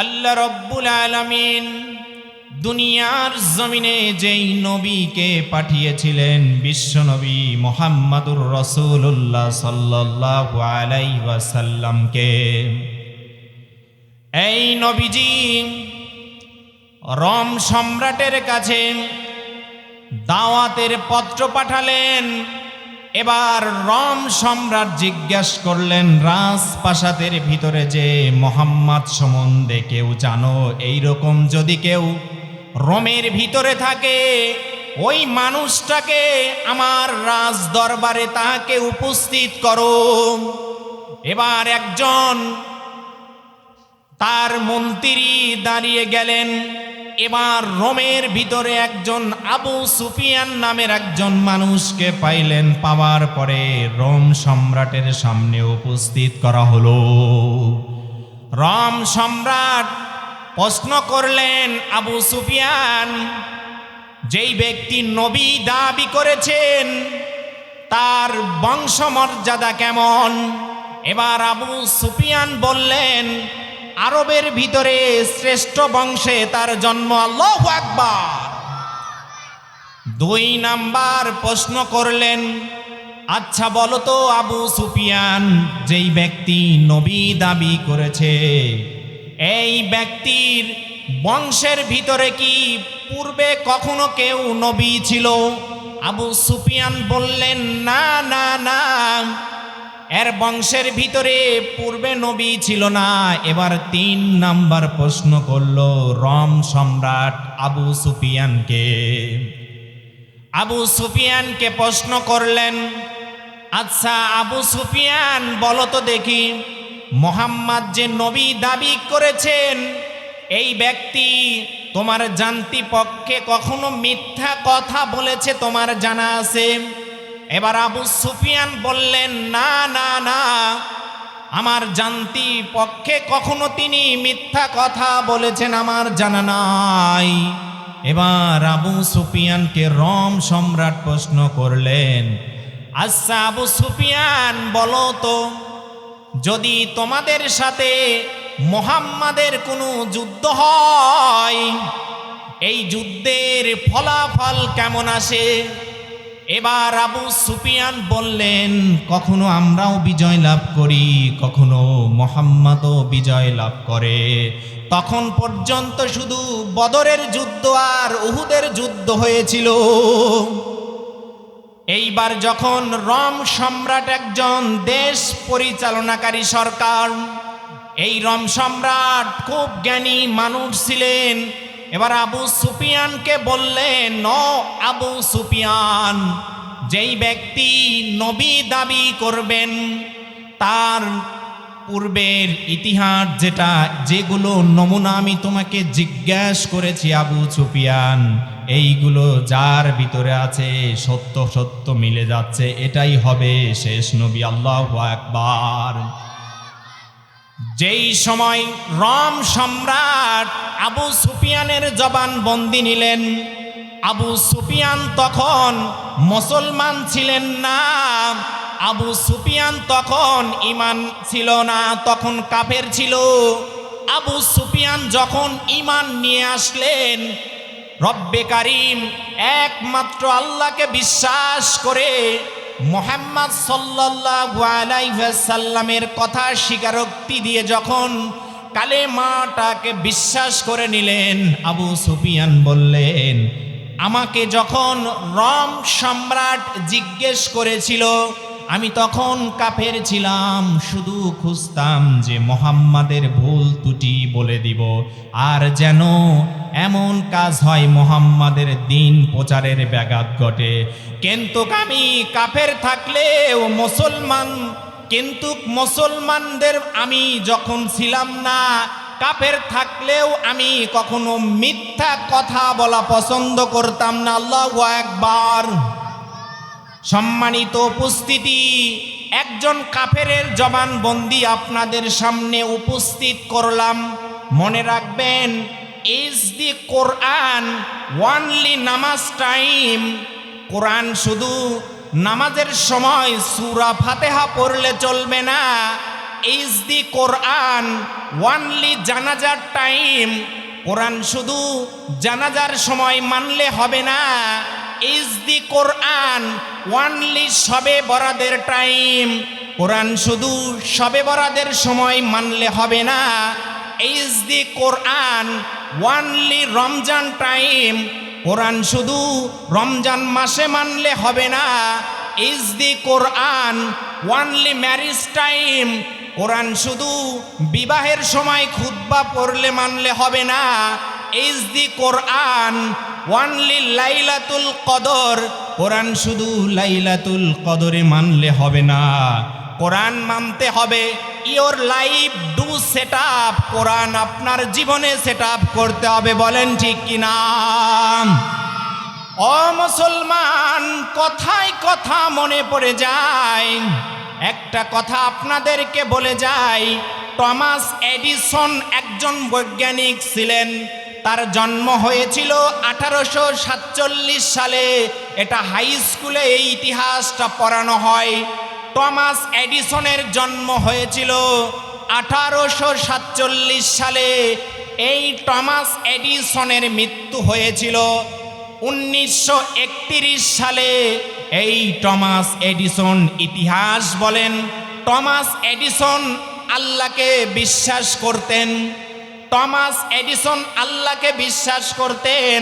আল্লাহ রব্বুল আলামিন দুনিয়ার জমিনে যেই নবীকে পাঠিয়েছিলেন বিশ্বনবী মোহাম্মদুর রসুল্লাহ সাল্লাল্লাহু আলাইহি ওয়াসাল্লামকে। এই নবীজি রম সম্রাটের কাছে দাওয়াতের পত্র পাঠালেন। এবার রম সম্রাট জিজ্ঞাসা করলেন, রাজপ্রাসাদের ভিতরে যে মোহাম্মদ সম্বন্ধে কেউ জানো? এইরকম যদি কেউ রোমের ভিতরে থাকে, ওই মানুষটাকে আমার রাজ দরবারে তাকে উপস্থিত করো। এবার একজন তার মন্ত্রী দাঁড়িয়ে গেলেন এবার রোমের ভিতরে একজন আবু সুফিয়ান নামের একজন মানুষকে পাইলেন। পাওয়ার পরে রোম সম্রাটের সামনে উপস্থিত করা হলো। রোম সম্রাট প্রশ্ন করলেন, আবু সুফিয়ান, যেই ব্যক্তি নবী দাবি করেছেন, তার বংশমর্যাদা কেমন? এবার আবু সুফিয়ান বললেন আরবের ভিতরে শ্রেষ্ঠ বংশে তার জন্ম, আল্লাহ আকবার। দুই নাম্বার প্রশ্ন করলেন আচ্ছা বলো তো আবু সুফিয়ান, যেই ব্যক্তি নবী দাবি করেছে, এই ব্যক্তির বংশের ভিতরে কি পূর্বে কখনো কেউ নবী ছিল? আবু সুফিয়ান বললেন, না না না। এর বংশের ভিতরে পূর্বে নবী ছিল না, এবার তিন নাম্বার প্রশ্ন করল, রম সম্রাট আবু সুফিয়ানকে। আবু সুফিয়ানকে প্রশ্ন করলেন আচ্ছা আবু সুফিয়ান, বলো তো দেখি, মোহাম্মদ যে নবী দাবি করেছেন, এই ব্যক্তি তোমার জানতি পক্ষে কখনো মিথ্যা কথা বলেছে, তোমার জানা আছে? এবার আবু সুফিয়ান বললেন, না না না। আমার জানতি পক্ষে কখনো তিনি মিথ্যা কথা বলেছেন আমার জানা নাই। এবার আবু সুফিয়ানকে রম সম্রাট প্রশ্ন করলেন আচ্ছা আবু সুফিয়ান, বলো তো, যদি তোমাদের সাথে মোহাম্মাদের কোনো যুদ্ধ হয়, এই যুদ্ধের ফলাফল কেমন আসে? এবার আবু সুফিয়ান বললেন, কখনো আমরাও বিজয় লাভ করি, কখনো মোহাম্মদও বিজয় লাভ করে। তখন পর্যন্ত শুধু বদরের যুদ্ধ আর উহুদের যুদ্ধ হয়েছিল। এইবার যখন রম সম্রাট একজন দেশ পরিচালনাকারী সরকার, এই রম সম্রাট খুব জ্ঞানী মানুষ ছিলেন। এবার আবু সুফিয়ানকে বললেন ন আবু সুফিয়ান, যেই ব্যক্তি নবী দাবি করবেন, তার পূর্বের ইতিহাস যেটা, যেগুলো নমুনা আমি তোমাকে জিজ্ঞাসা করেছি আবু সুফিয়ান, এইগুলো যার ভিতরে আছে, সত্য সত্য মিলে যাচ্ছে, এটাই হবে শেষ নবী, আল্লাহ একবার যেই সময় রম সম্রাট আবু সুফিয়ানের জবান বন্দি নিলেন, আবু সুফিয়ান তখন মুসলমান ছিলেন না, আবু সুফিয়ান তখন ইমান ছিল না, তখন কাফের ছিল। আবু সুফিয়ান যখন ইমান নিয়ে আসলেন, রব্বে কারিম একমাত্র আল্লাহকে বিশ্বাস করে মোহাম্মদ সাল্লাইসাল্লামের কথা স্বীকারোক্তি দিয়ে যখন কালে মাটাকে বিশ্বাস করে নিলেন, আবু সুফিয়ান বললেন, আমাকে যখন রম সম্রাট জিজ্ঞেস করেছিল আমি তখন কাফের ছিলাম, শুধু খুঁজতাম যে মোহাম্মদের ভুল ত্রুটি বলে দিব। আর যেন এমন কাজ হয় মোহাম্মদের দিন প্রচারের ব্যাঘাত ঘটে। কিন্তু আমি কাফের থাকলেও মুসলমান, কিন্তু মুসলমানদের আমি যখন ছিলাম না, কাফের থাকলেও আমি কখনো মিথ্যা কথা বলা পছন্দ করতাম না। আল্লাহ একবার সম্মানিত উপস্থিতি, একজন কাফেরের জবানবন্দি আপনাদের সামনে উপস্থিত করলাম। মনে রাখবেন, is the Quran only namaz time. Quran শুধু নামাজের সময় সুরা ফাতেহা পড়লে চলবে না। ইজ দি কোরআন ওয়ানলি জানাজার টাইম। কোরআন শুধু জানাজার সময় মানলে হবে না। ইজ দি কোরআন ওয়ানলি সবে বরাদের টাইম কোরআন শুধু সবে বরাদের সময় মানলে হবে না। Is the Quran only Ramzan time Quran শুধু রমজান মাসে মানলে হবে না। Is the Quran only marriage time Quran শুধু বিবাহের সময় খুতবা পড়লে মানলে হবে না। ইজ দি কোরআন ওয়ানলি লাইলাতুল কদর। কোরআন শুধু লাইলাতুল কদরে মানলে হবে না। কোরআন মানতে হবে। Your life do set up. Quran আপনার জীবনে সেট আপ করতে হবে। বলেন ঠিক কিনা ও মুসলমান, কথায় কথা মনে পড়ে যায়। একটা কথা আপনাদেরকে বলে যাই টমাস এডিসন একজন বৈজ্ঞানিক ছিলেন। তার জন্ম হয়েছিল আঠারোশো সাতচল্লিশ সালে। এটা হাই স্কুলে এই ইতিহাসটা পড়ানো হয়। টমাস এডিসনের জন্ম হয়েছিল আঠারোশো সাতচল্লিশ সালে। এই টমাস এডিসনের মৃত্যু হয়েছিল উনিশশো একত্রিশ সালে। এই টমাস এডিসন ইতিহাস বলেন। টমাস এডিসন আল্লাহকে বিশ্বাস করতেন। টমাস এডিসন আল্লাহকে বিশ্বাস করতেন,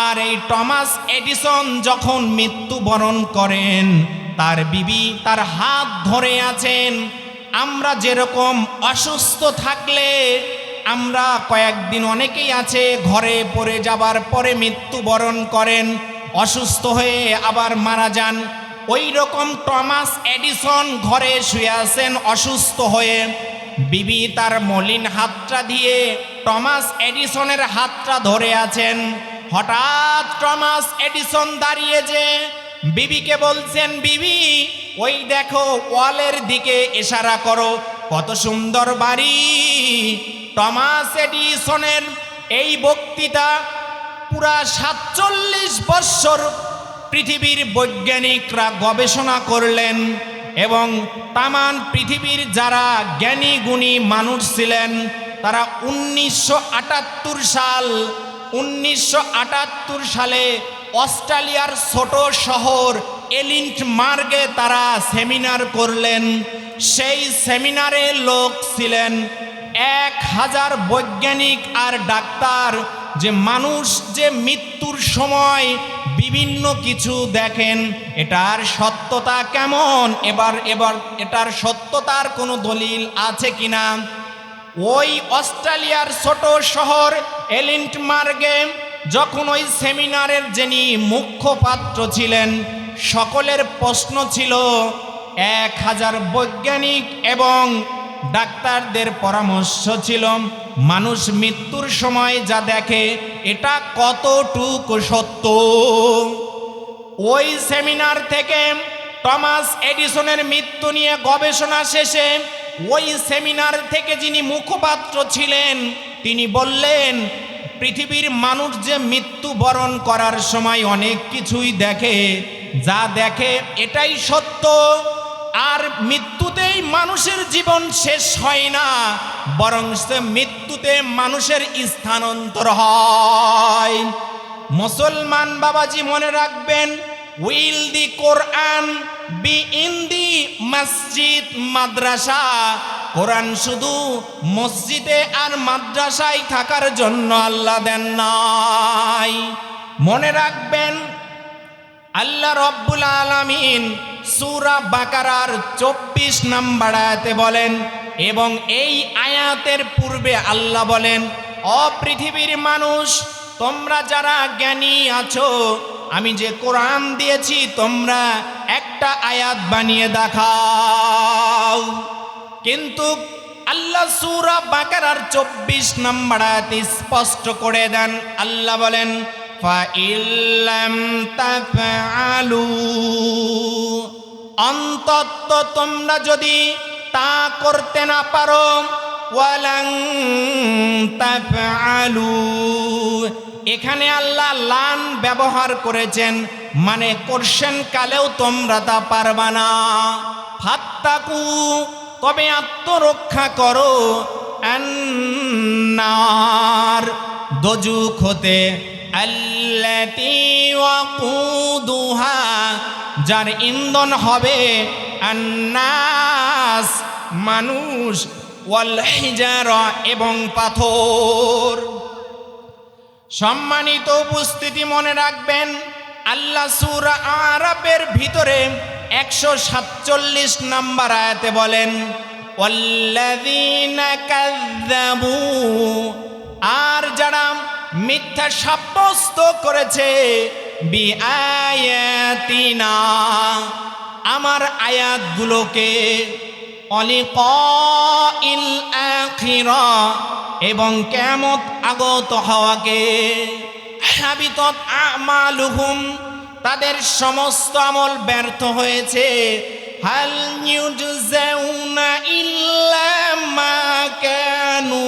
আর এই টমাস এডিসন যখন মৃত্যুবরণ করেন, তার বিবি তার হাত ধরে আছেন, আমরা যেরকম অসুস্থ থাকলে, আমরা কয়েকদিন অনেকেই আছে ঘরে পড়ে যাবার পরে মৃত্যুবরণ করেন, অসুস্থ হয়ে আবার মারা যান। ওই রকম টমাস এডিসন ঘরে শুয়ে আছেন, অসুস্থ হয়ে বিবি তার মলিন হাতটা দিয়ে টমাস এডিসনের হাতটা ধরে আছেন। হঠাৎ টমাস এডিসন দাঁড়িয়ে যে বিবিকে বলছেন, বিবি, ওই দেখো ওয়ালের দিকে ইশারা করো, কত সুন্দর বাড়ি। টমাস এডিসনের এই বক্তৃতা পুরা সাতচল্লিশ বৎসর পৃথিবীর বৈজ্ঞানিকরা গবেষণা করলেন। এবং তামান পৃথিবীর যারা জ্ঞানী গুণী মানুষ ছিলেন, তারা উনিশশো আটাত্তর সাল, উনিশশো আটাত্তর সালে অস্ট্রেলিয়ার ছোট শহর এলিন্ট মার্গে তারা সেমিনার করলেন। সেই সেমিনারে লোক ছিলেন এক হাজার বৈজ্ঞানিক আর ডাক্তার যে মানুষ যে মৃত্যুর সময় বিভিন্ন কিছু দেখেন, এটার সত্যতা কেমন? এবার এবার এটার সত্যতার কোনো দলিল আছে কিনা? ওই অস্ট্রেলিয়ার ছোট শহর এলিন্ট মার্গে যখন ওই সেমিনারের যিনি মুখ্যপাত্র ছিলেন, সকলের প্রশ্ন ছিল, এক হাজার বৈজ্ঞানিক এবং ডাক্তারদের পরামর্শ ছিল মানুষ মৃত্যুর সময় যা দেখে, এটা কতটুকু সত্য? ওই সেমিনার থেকে টমাস এডিসনের মৃত্যু নিয়ে গবেষণা শেষে ওই সেমিনার থেকে যিনি মুখপাত্র ছিলেন, তিনি বললেন, পৃথিবীর মানুষ যে মৃত্যুবরণ করার সময় অনেক কিছুই দেখে, যা দেখে এটাই সত্য। আর মৃত্যুতেই মানুষের জীবন শেষ হয় না, বরং সে মৃত্যুতে মানুষের স্থানান্তর হয়। মুসলমান বাবাজি মনে রাখবেন, will the Quran, be in the masjid, madrasa. Quran শুধু মসজিদে আর মাদ্রাসায় থাকার জন্য আল্লাহ দেন নাই। মনে রাখবেন, আল্লাহ রব্বুল আলামিন সূরা বাকারার চব্বিশ নাম্বার আয়াতে বলেন এবং এই আয়াতের পূর্বে আল্লাহ বলেন অপৃথিবীর মানুষ, তোমরা যারা জ্ঞানী আছো, আমি যে কোরআন দিয়েছি, তোমরা একটা আয়াত বানিয়ে দেখাও। কিন্তু আল্লাহ সূরা বাকারার চব্বিশ নম্বর আয়াতে স্পষ্ট করে দেন। আল্লাহ বলেন অন্তত তোমরা যদি তা করতে না পারো। তাফআলু। এখানে আল্লাহ লান ব্যবহার করেছেন মানে কোরশেন কালেও তোমরা তা পারবা না। ফাত্তাকু, তবে আত্মরক্ষা করো। আন্নার, দজুক হতে। আল্লাতি ওয়াকুদুহা, যার ইন্ধন হবে আন্নাস, মানুষ, ওয়াল হিজারা এবং পাথর। সম্মানিত উপস্থিতি মনে রাখবেন, আল্লাহ সুরা আরাবের ভিতরে একশো সাতচল্লিশ নাম্বার আয়াতে বলেন আর যারা মিথ্যা সাব্যস্ত করেছে বি আয়াতিনা আমার আয়াতগুলোকে অলিকিল আখিরা এবং কেমত আগত হওয়াকে আমালুহুম, তাদের সমস্ত আমল ব্যর্থ হয়েছে। হাল ইল্লা মা কানু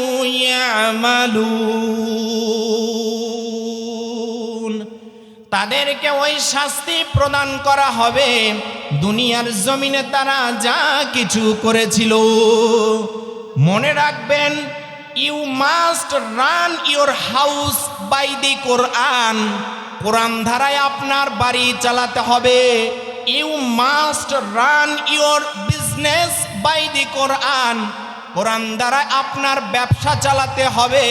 তাদেরকে ওই শাস্তি প্রদান করা হবে। দুনিয়ার জমিনে তারা যা কিছু করেছিল। মনে রাখবেন you must run your house by the Quran Quran ধারায় আপনার বাড়ি চালাতে হবে। You must run your business by the Quran Quran দ্বারায় আপনার ব্যবসা চালাতে হবে।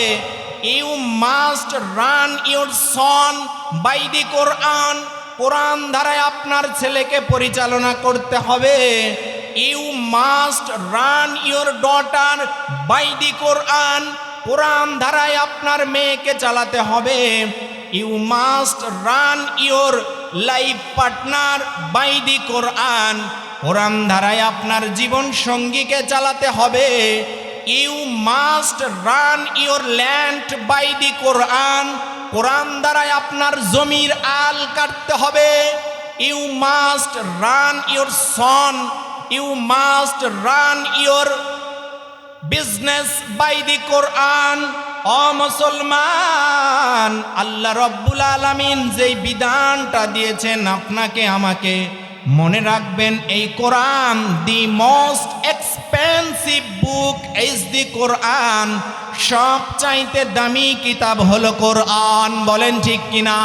You must run your son by the Quran Quran ধারায় আপনার ছেলেকে পরিচালনা করতে হবে। You must run your daughter by the Quran Quran ধারায় আপনার মেয়েকে চালাতে হবে। You must run your life partner by the Quran Quran ধারায় আপনার জীবন সঙ্গীকে চালাতে হবে। You must run your land by the Quran Quran দ্বারায় আপনার জমির আল কাটতে হবে। You must run your son you must run your business by the Quran অ মুসলমান, আল্লাহ রব্বুল আলামিন যেই বিধানটা দিয়েছেন আপনাকে, আমাকে মনে রাখবেন, এই Quran the most expensive book is the Quran. সব চাইতে দামি কিতাব হলো কোরআন, বলেন ঠিক কিনা?